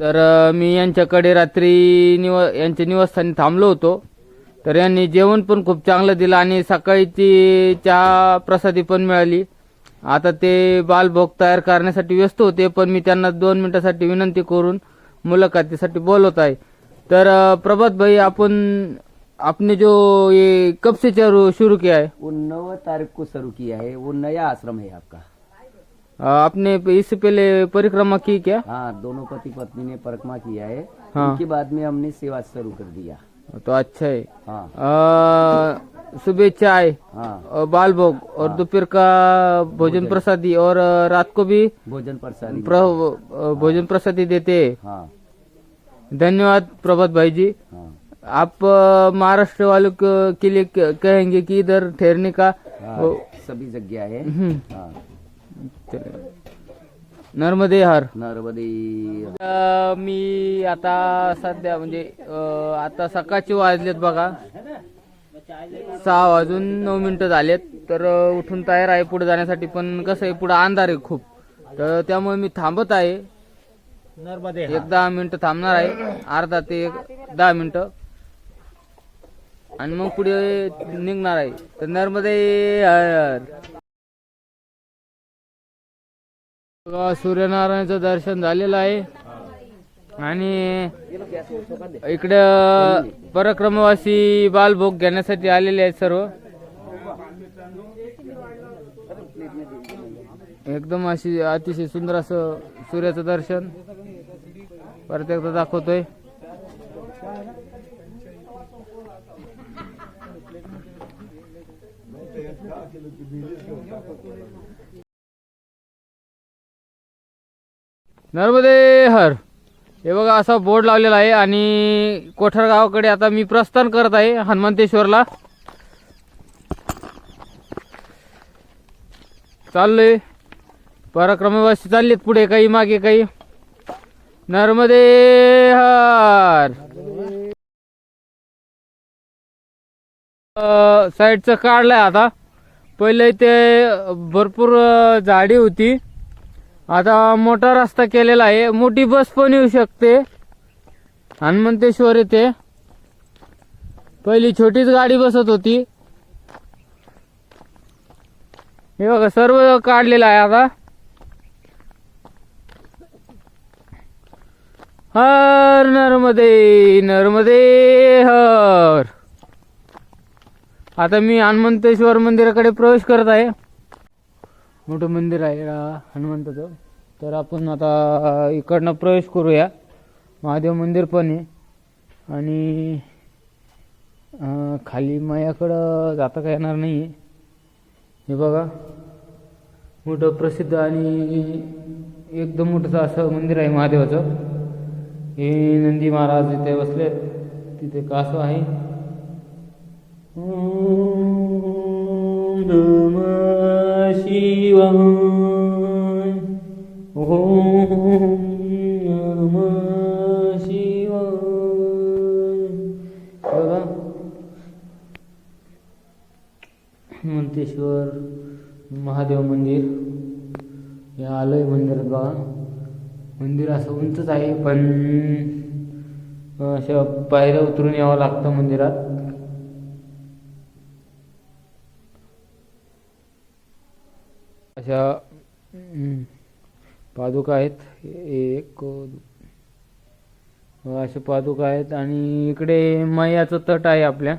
तर मी यांच्याकडे रात्री निव यांच्या निवासस्थानी थांबलो होतो. तर यांनी जेवण पण खूप चांगलं दिलं आणि सकाळीची चहा प्रसादी पण मिळाली. आता ते बालभोग तयार करण्यासाठी व्यस्त होते पण मी त्यांना दोन मिनिटासाठी विनंती करून मुलाखतीसाठी बोलवत आहे. तर प्रभात भाई आपण आपने जो ये कब से चालू शुरू किया है? वो नौ तारीख को शुरू किया है वो नया आश्रम है आपका। आपने इससे पहले परिक्रमा की क्या? हाँ दोनों पति पत्नी ने परिक्रमा किया है। हाँ। उसके बाद में हमने सेवा शुरू कर दिया। तो अच्छा है। हाँ। सुबह चाय हाँ। और बाल भोग हाँ। और दोपहर का भोजन प्रसादी और रात को भी भोजन प्रसाद। प्र, भोजन प्रसादी देते हैं। हाँ। धन्यवाद प्रभात भाई जी। हाँ। आप महाराष्ट्र वालों के लिए कहेंगे कि इधर ठहरने का हाँ सभी जगह है हम्म, हाँ. नर्मदे हर. नर्मदे अ, मी आता सध्या म्हणजे अ, आता सकाळचे वाजलेत बघा. सहा वाजून नऊ मिनिटं झालेत. तर अ, उठून तयार आहे पुढे जाण्यासाठी पण कसं आहे पुढे अंधार आहे खूप. तर त्यामुळे मी थांबत आहे. एक दहा मिनिटं थांबणार आहे. अर्धा ते एक दहा मिनिटं. आणि मग पुढे निघणार आहे. तर नर्मदे हर. सूर्यनारायणाचं दर्शन झालेलं आहे. आणि इकडं पराक्रमवासी बालभोग घेण्यासाठी आलेले आहेत सर्व. एकदम अशी अतिशय सुंदर असं सूर्याचं दर्शन. परत एकदा दाखवतोय. नर्मदे हर. हे बघा असा बोर्ड लावलेला आहे आणि कोठार गावाकडे आता मी प्रस्थान करत आहे हनुमंतेश्वरला. चाललोय. पराक्रमवासी चाललेत पुढे काही मागे काही. नर्मदे हर. अ, साईडचं काढलंय आता. पहिले ते भरपूर झाडी होती. आता मोठा रस्ता केलेला आहे. मोठी बस पण येऊ शकते. हनुमंतेश्वर येथे. पहिली छोटीच गाडी बसत होती. हे बघा सर्व काढलेलं आहे आता. हर नर्मदे नर्मदे हर. आता मी हनुमंतेश्वर मंदिराकडे प्रवेश करत आहे. मोठं मंदिर आहे हनुमंताचं. तर आपण आता इकडनं प्रवेश करूया. महादेव मंदिर पण आहे. आणि खाली मायाकडं जाता का येणार नाही आहे हे बघा. मोठं प्रसिद्ध आणि एकदम मोठंसं असं मंदिर आहे महादेवाचं. हे नंदी महाराज इथे बसले तिथे कासव आहे. ओम शिवाय ओम नमः शिवाय बघा। मंतेश्वर महादेव मंदिर हे आलंय मंदिरात बघा. मंदिर असं उंचच आहे पण अशा पायऱ्या उतरून यावं लागतं मंदिरात. अशा पादुका आहेत. एक अशा पादुका आहेत आणि इकडे मैयाचं तट आहे आपल्या.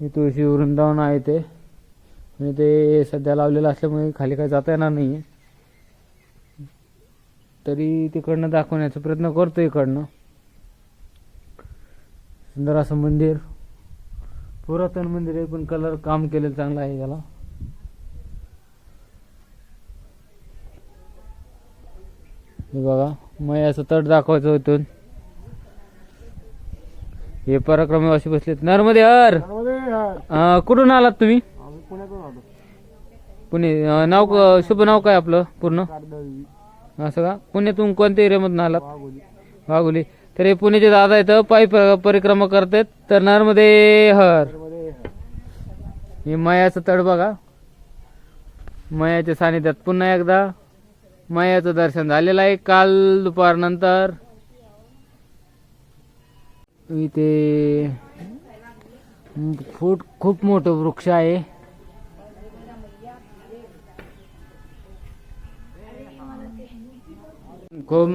तुळशी वृंदावन आहे ते. आणि ते सध्या लावलेलं असल्यामुळे खाली काय जाता येणार नाही तरी तिकडनं दाखवण्याचा प्रयत्न करतो इकडनं. सुंदर असं मंदिर. पुरातन मंदिर आहे पण कलर काम केलेलं चांगलं आहे त्याला. हे बघा मयाचं तट दाखवायचं होतं हे पराक्रमवासी बसलेत. नर्मदे हर! कुठून आलात तुम्ही? पुणे नाव शुभ नाव काय आपलं पूर्ण? असं का? पुण्यातून कोणत्या एरियामधून आलात? वाघोली. तर हे पुण्याचे दादा इथं पायी परिक्रमा करतात. तर नर्मदे हर. हे मयाचं तड बघा. मयाच्या सानिध्यात. पुन्हा एकदा. मायाचं दर्शन झालेलं आहे काल दुपारनंतर इथे फूट खूप मोठं वृक्ष आहे. खूप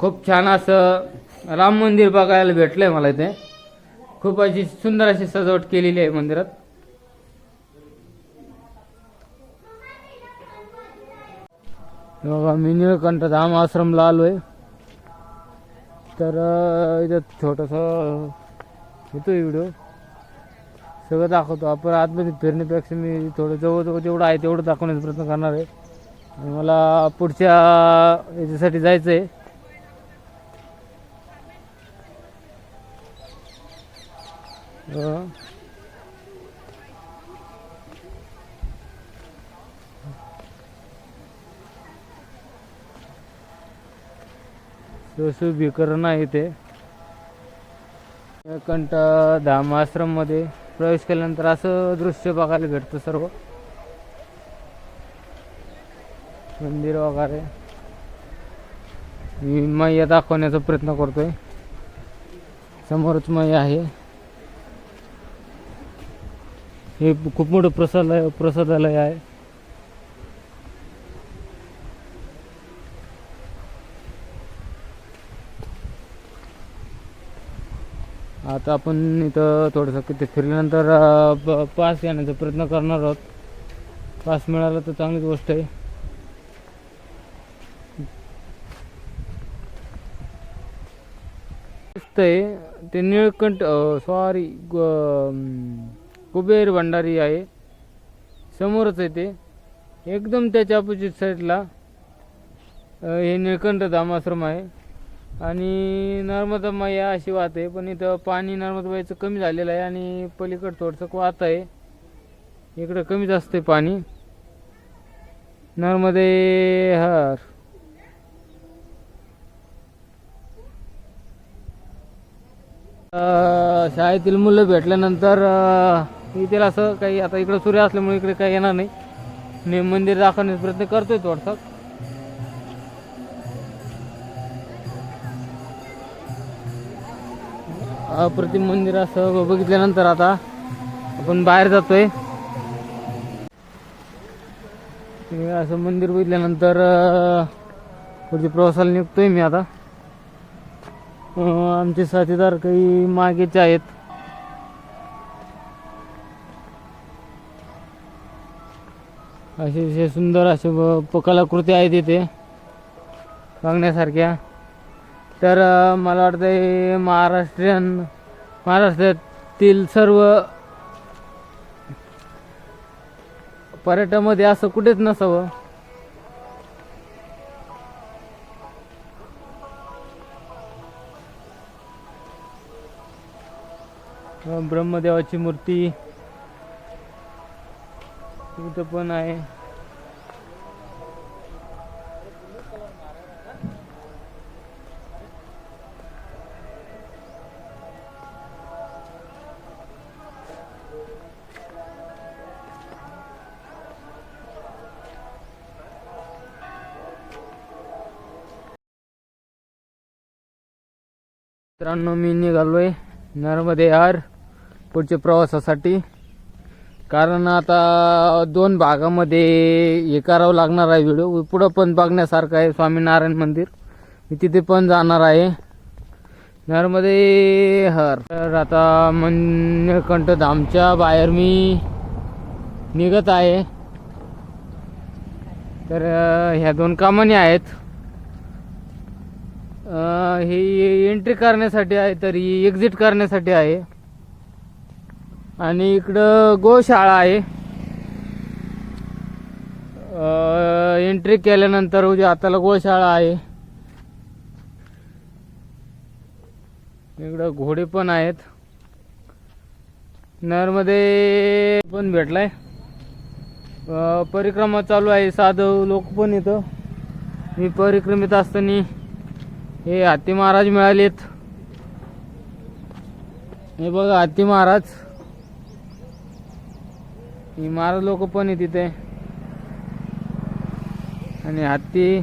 खूप छान असं राम मंदिर बघायला भेटलंय मला इथे. खूप अशी सुंदर अशी सजावट केलेली आहे मंदिरात. बघा मी निळकंठ धाम आश्रमला आलो आहे तर इथं छोटस होतो व्हिडिओ सगळं दाखवतो आपण आतमध्ये फिरण्यापेक्षा मी थोडं जवळ जेवढं आहे तेवढं दाखवण्याचा प्रयत्न करणार आहे आणि मला पुढच्या याच्यासाठी जायचं आहे अं, सुशोभीकरण आहे ते. कंठ धाममध्ये प्रवेश केल्यानंतर असं दृश्य बघायला भेटतं सर्व. मंदिर वगैरे. मी मैया दाखवण्याचा प्रयत्न करतोय. समोरच मैया आहे. हे खूप मोठं प्रसादालय प्रसादालय आहे. आता आपण इथं थोडंसं किती फिरल्यानंतर प- पास येण्याचा प्रयत्न करणार आहोत. पास मिळाला तर चांगलीच गोष्ट आहे. दिसतंय ते निळकंठ सॉरी कुबेर भंडारी आहे. समोरच आहे ते. एकदम त्याच्या अपोजिट साईडला हे निळकंठ धामाश्रम आहे. आणि नर्मदा मैया अशी आहे पण इथं पाणी नर्मदाबाईचं कमी झालेलं आहे आणि पलीकडं थोडंसं वाहत आहे. इकडं कमी जास्त आहे पाणी. नर्मदे हर. शाळेतील मुलं भेटल्यानंतर इथे असं काही आता इकडं सूर्य असल्यामुळे इकडे काही येणार नाही. मी मंदिर दाखवण्याचा प्रयत्न करतोय थोडसा. अप्रतिम मंदिर असं बघितल्यानंतर आता आपण बाहेर जातोय. असं मंदिर बघितल्यानंतर अं, पुढच्या प्रवासाला निघतोय मी आता. आमचे साथीदार काही मागेचे आहेत. असे सुंदर असे ब- कलाकृती आहेत इथे. बघण्यासारख्या. तर मला वाटतं हे महाराष्ट्रीयन महाराष्ट्रातील सर्व पर्यटनामध्ये असं कुठेच नसावं. ब्रह्मदेवाची मूर्ती इथं पण आहे. मित्रांनो मी निघालोय नर्मदे यार पुढच्या प्रवासासाठी. कारण आता दोन भागामध्ये हे करावं लागणार आहे व्हिडिओ पुढं पण बघण्यासारखं आहे स्वामीनारायण मंदिर. मी तिथे पण जाणार आहे. नर्मदे हर. तर आता मनकंठ धामच्या बाहेर मी निघत आहे. तर ह्या दोन कामाने आहेत. ही एंट्री करण्यासाठी आहे तर ही एक्झिट करण्यासाठी आहे. आणि इकडं गोशाळा आहे. एंट्री केल्यानंतर उद्या हाताला गोशाळा आहे. इकडं घोडे पण आहेत. नरमध्ये पण भेटलाय. परिक्रमा चालू आहे साधव लोक पण येतं मी परिक्रमेत असताना हे आत्ती महाराज मिळालेत. हे बघा हत्ती महाराज. ही महाराज लोक पण आहे तिथे आणि हत्ती